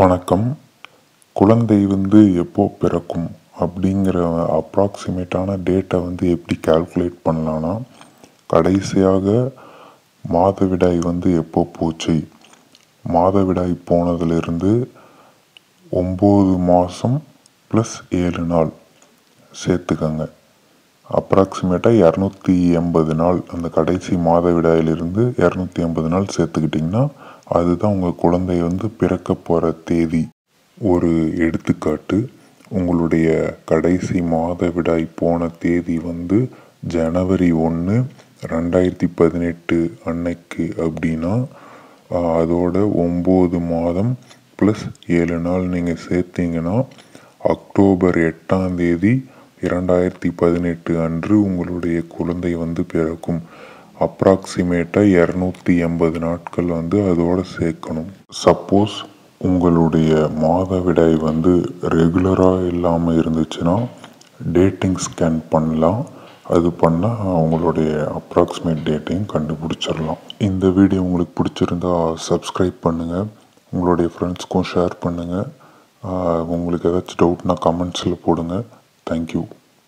வணக்கம். குழந்தை வந்து எப்போ பிறக்கும் அப்படிங்கிற அப்ராக்சிமேட்டான டேட்டை வந்து எப்படி கால்குலேட் பண்ணலான்னா கடைசியாக மாதவிடாய் வந்து எப்போ போச்சு? மாதவிடாய் போனதுலேருந்து ஒம்பது மாதம் ப்ளஸ் ஏழு நாள் சேர்த்துக்கங்க. அப்ராக்சிமேட்டாக இரநூத்தி எண்பது நாள். அந்த கடைசி மாதவிடாயிலிருந்து இரநூத்தி எண்பது நாள் சேர்த்துக்கிட்டிங்கன்னா அதுதான் உங்கள் குழந்தை வந்து பிறக்க போகிற தேதி. ஒரு எடுத்துக்காட்டு உங்களுடைய கடைசி மாதவிடாய் போன தேதி வந்து ஜனவரி ஒன்று ரெண்டாயிரத்தி பதினெட்டு அன்னைக்கு அப்படின்னா அதோட ஒம்பது மாதம் ப்ளஸ் ஏழு நாள் நீங்கள் சேர்த்தீங்கன்னா அக்டோபர் எட்டாம் தேதி இரண்டாயிரத்தி பதினெட்டு அன்று உங்களுடைய குழந்தை வந்து பிறக்கும். அப்ராக்சிமேட்டாக இரநூத்தி எண்பது நாட்கள் வந்து அதோடு சேர்க்கணும். சப்போஸ் உங்களுடைய மாதவிடாய் வந்து ரெகுலராக இல்லாமல் இருந்துச்சுன்னா டேட்டிங் ஸ்கேன் பண்ணலாம். அது பண்ணால் அவங்களுடைய அப்ராக்சிமேட் டேட்டையும் கண்டுபிடிச்சிடலாம். இந்த வீடியோ உங்களுக்கு பிடிச்சிருந்தா சப்ஸ்கிரைப் பண்ணுங்கள் உங்களுடைய ஃப்ரெண்ட்ஸ்க்கும் ஷேர் பண்ணுங்கள் உங்களுக்கு ஏதாச்சும் டவுட்னா கமெண்ட்ஸில் போடுங்க. தேங்க்யூ